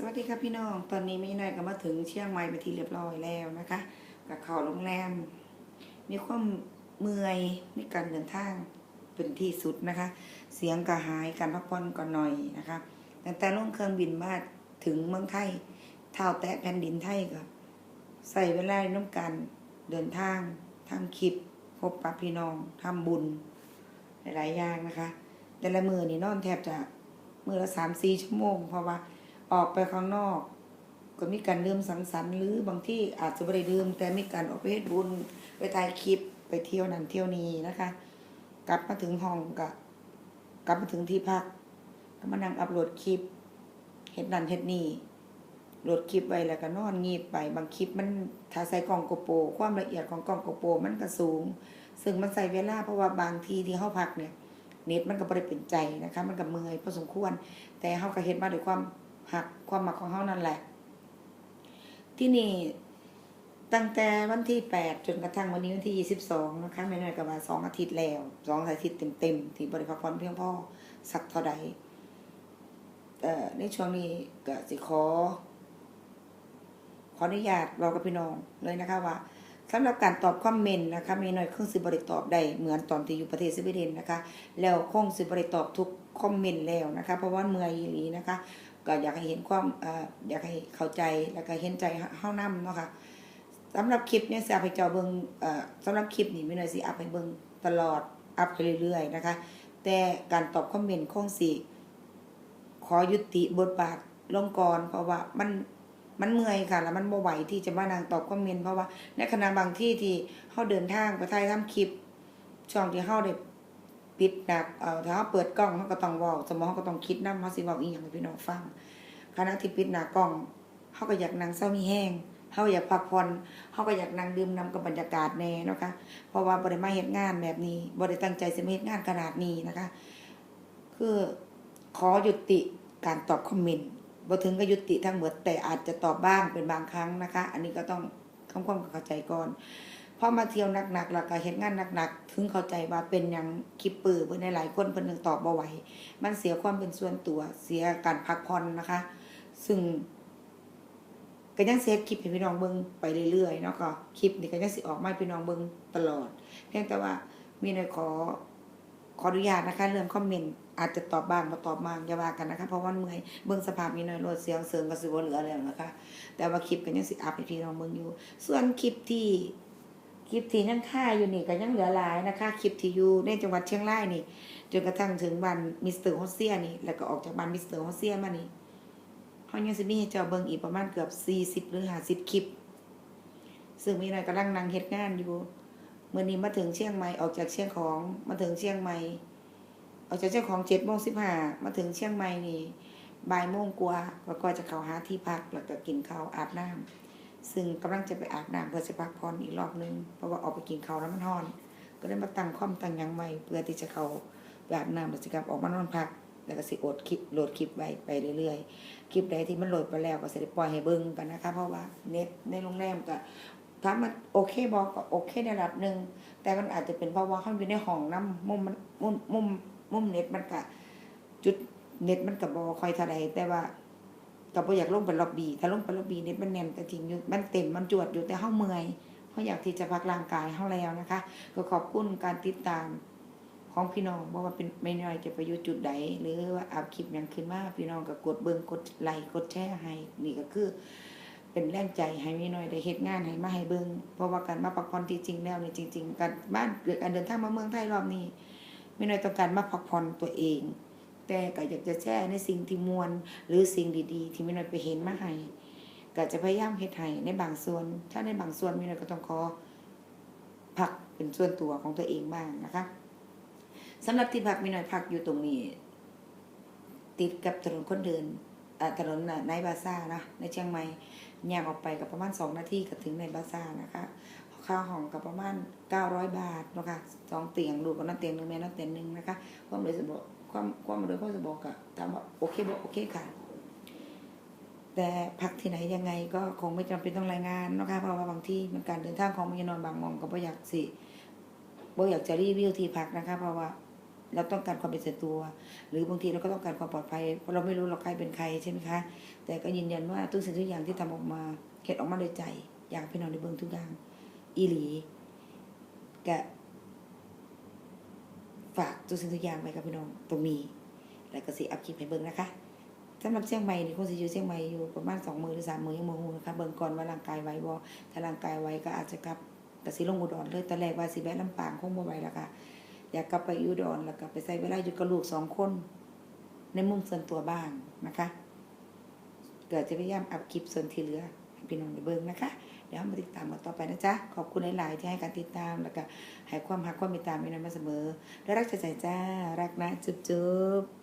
สวัสดีครับพี่น้อง ตอนนี้ไม่น้อยก็มาถึงเชียงใหม่ไปที่เรียบร้อยแล้วนะคะกับเขาโรงแรม มีความเมื่อยในการเดินทางเป็นที่สุดนะคะ เสียงกระหายการพักผ่อนก่อนหน่อยนะคะตั้งแต่ลงเครื่องบินมาถึงเมืองไทยเท้าแตะแผ่นดินไทยก็ใส่เวลาในน้ำการเดินทางทำคลิปพบปะพี่น้องทำบุญหลายๆอย่างนะคะ แต่ละมือนี่นอนแทบจะมือละสามสี่ชั่วโมงเพราะว่า ออกไปข้างนอก ก็มีการดื่มสังสรรค์หรือบางที่อาจจะไม่ได้ดื่มแต่มีการออกไปเฮ็ดบุญไปถ่ายคลิปไปเที่ยวนั่นเที่ยวนี้นะคะ กลับมาถึงห้องก็กลับมาถึงที่พักก็มานั่งอัปโหลดคลิปเฮ็ดนั่นเฮ็ดนี่โหลดคลิปไว้แล้วก็นอนงีบไป บางคลิปมันถ้าใส่กล่องโกโปรความละเอียดของกล่องโกโปรมันก็สูง ซึ่งมันใส่เวลาเพราะว่าบางทีที่เฮาพักเนี่ยเน็ตมันก็บ่ได้เป็นใจนะคะ มันก็เมื่อยพอสมควร แต่เฮาก็เฮ็ดมาด้วยความ หักความหมักของเฮานั่นแหละ ที่นี่ตั้งแต่วันที่8จนกระทั่งวันนี้วันที่22นะคะไม่น้อยก็ว่า2องอาทิตย์แล้ว2องอาทิตย์เต็มๆที่บริพักผ่อนเพียงพอสักเท่าใดเอ่อในช่วงนี้ก็สิขอ ขออนุญาตเรากับพี่น้องเลยนะคะว่าสำหรับการตอบคอมเมนต์นะคะมีหน่อยเครื่องสิบริตอบได้เหมือนตอนที่อยู่ประเทศสวีเดนนะคะ แล้วคงสิบริตอบทุกคอมเมนต์แล้วนะคะ เพราะว่าเมื่อยอีหลีนะคะ ก็อยากให้เห็นความออยากให้เข้าใจแล้วก็เห็นใจเฮานํเนาะค่ะสำหรับคลิปเนี่ยสิเอาไปเจ้าเบิงสำหรับคลิปนี้มีหน่อยสิอัพให้เบิงตลอดอัพไปเรื่อยๆนะคะ แต่การตอบคอมเมนต์คงสิขอยุติบทบาทลงก่อนเพราะว่ามันมันเมื่อยค่ะ แล้วมันบ่ไหวที่จะมานั่งตอบคอมเมนต์เพราะว่าในขณะบางที่ที่เฮาเดินทางไปถ่ายทำคลิปช่วงที่เฮาได้ ปิดหนักเอ่อถ้าเฮาเปิดกล้องเฮาก็ต้องว้าสมองก็ต้องคิดนำเฮาสิเว้าอีหยังพี่น้องฟังขณะที่ปิดหน้ากล้องเฮาก็อยากนั่งเศร้ามีแห้งเฮาอยากพักผ่อนเฮาก็อยากนั่งดื่มนำกับบรรยากาศแน่นะคะเพราะว่าบ่ได้มาเฮ็ดงานแบบนี้บ่ได้ตั้งใจสิมาเฮ็ดงานขนาดนี้นะคะ คือขอยุติการตอบคอมเมนต์บ่ถึงก็ยุติทั้งหมดแต่อาจจะตอบบ้างเป็นบางครั้งนะคะ อันนี้ก็ต้องทำความเข้าใจก่อน พอมาเที่ยวหนักๆแล้วก็เฮ็ดงานหนักๆ ถึงเข้าใจว่าเป็นหยังคลิปปือเพิ่นหลายคนเพิ่นนึงตอบบ่ไหว มันเสียความเป็นส่วนตัวเสียการพักผ่อนนะคะ ซึ่งก็ยังเซฟคลิปให้พี่น้องเบิ่งไปเรื่อยๆเนาะก็คลิปนี้ก็ยังสิออกมาพี่น้องเบิ่งตลอด เพียงแต่ว่ามีในขอขออนุญาตนะคะ เรื่องคอมเมนต์อาจจะตอบบ้างมาตอบบ้างอย่าว่ากันนะคะ เพราะว่าเมื่อยเบิ่งสภาพมีน้อยลดเสียงเสริงก็สิบ่เหลือแล้วนะคะ แต่ว่าคลิปก็ยังสิอัพให้พี่น้องเบิ่งอยู่ ส่วนคลิปที่ คลิปที่ยังค่าอยู่นี่ก็ยังเหลือหลายนะคะคลิปที่อยู่ในจังหวัดเชียงรายนี่จนกระทั่งถึงบ้านมิสเตอร์ฮอสเซียนี่แล้วก็ออกจากบ้านมิสเตอร์ฮอสเซียมานี่เฮายังสิมีให้เจ้าเบิงอีกประมาณเกือบ40หรือ50คลิป ซึ่งมีน้อยกำลังนั่งเฮ็ดงานอยู่เมื้อนี้มาถึงเชียงใหม่ออกจากเชียงของมาถึงเชียงใหม่ออกจากเจ้าของเจ็ดโมงสิบห้ามาถึงเชียงใหม่นี่บ่ายโมงกว่าก็จะเข้าหาที่พักแล้วก็กินข้าวอาบน้ำ ซึ่งกำลังจะไปอาบน้ำเพื่อจะพักผ่อนอีกรอบนึงเพราะว่าออกไปกินข้าวแล้วมันร้อน ก็เลยมาตั้งความตั้งยังไว้เพื่อที่จะเขาไปอาบน้ำแล้วจะกลับออกมานอนพักแล้วก็สิโอดคลิปโหลดคลิปไว้ไปเรื่อยๆ คลิปใดที่มันโหลดไปแล้วก็จะได้ปล่อยให้เบิ่งกันนะคะ เพราะว่าเน็ตในโรงแรมก็ถ้ามันโอเคบอกก็โอเคในระดับหนึ่งแต่มันอาจจะเป็นเพราะว่าเขาอยู่ในห้องน้ำมุมมันมุมมุมมุมเน็ตมันก็จุดเน็ตมันก็บ่ค่อยท่าใดแต่ว่า ก็บ่อยากลงไปล็อบบี้ถ้าลงไปล็อบบี้เน็ตมันแน่นก็จริงอยู่มันเต็มมันจวดอยู่แต่เฮาเมื่อยเฮาอยากที่จะพักร่างกายเฮาแล้วนะคะ ก็ขอบคุณการติดตามของพี่น้องบ่ว่าเป็นไม่น้อยจะไปอยู่จุดใดหรือว่าอัพคลิปยังขึ้นมาพี่น้องก็กดเบิ่งกดไลค์กดแชร์ให้นี่ก็คือ เป็นแรงใจให้มีน้อยได้เฮ็ดงานให้มาให้เบิ่งเพราะว่าการมาพักผ่อนที่จริงแล้วนี่จริง ๆ การบ้านหรือการเดินทางมาเมืองไทยรอบนี้ไม่น้อยต้องการมาพักผ่อนตัวเอง แต่ก็อยากจะแชร์ในสิ่งที่มวลหรือสิ่งดีๆ ที่ไม่น้อยไปเห็นมาให้ก็จะพยายามเฮ็ดให้ในบางส่วน ถ้าในบางส่วนไม่น้อยก็ต้องขอพักเป็นส่วนตัวของตัวเองบ้างนะคะสำหรับที่พักไม่น้อยพักอยู่ตรงนี้ ติดกับถนนคนเดินอ่าถนนน่ะในบาซ่านะในเชียงใหม่แยกออกไปกับประมาณ2นาทีก็ถึงในบาซ่านะคะ ค่าห้องกับประมาณ900 บาทนะคะสองเตียงลูกก็นั่นเตียงหนึ่งแม่นั่นเตียงหนึ่งนะคะความเลยสะดวกความความเลยความสะดวกอะถามว่าโอเคบอกโอเคค่ะ แต่พักที่ไหนยังไงก็คงไม่จำเป็นต้องรายงานนะคะเพราะว่าบางที่มันการเดินทางของมันนอนบางมองก็บ่อยากสิบ่อยากจะรีวิวที่พักนะคะ เพราะว่าเราต้องการความเป็นส่วนตัว หรือบางทีเราก็ต้องการความปลอดภัยเพราะเราไม่รู้เราใครเป็นใครใช่ไหมคะแต่ก็ยืนยันว่าทุกสิ่งทุกอย่างที่ทำออกมาเฮ็ดออกมาโดยใจ อยากให้พี่น้องได้เบิ่งทุกอย่าง อีหลีกะฝากทุกสิ่งทุกอย่างไว้กับพี่น้องตรงนี้ แล้วก็สิอัพคลิปให้เบิ่งนะคะสำหรับเชียงใหม่นี่คงสิอยู่เชียงใหม่อยู่ประมาณสองมือหรือสามมือยังบ่ฮู้นะคะเบิ่งก่อนว่าร่างกายไหวบ่ถ้าร่างกายไหวก็อาจจะกลับก็สิลงอุดรเลยตอนแรกว่าสิแวะลำปางคงบ่ไหวแล้วค่ะอยากกลับไปอุดรแล้วก็ไปใช้เวลาอยู่กับลูกสองคน ในมุมส่วนตัวบ้างนะคะเกิดจะพยายามอัพคลิปส่วนที่เหลือ พี่น้องได้เบิ่งนะคะ เดี๋ยวมาติดตามกันต่อไปนะจ๊ะ ขอบคุณหลาย ๆ ที่ให้การติดตามแล้วก็ให้ความรักความเมตตาไม่น้องมาเสมอ และรักจใจจ้า รักนะ จุ๊บจุ๊บ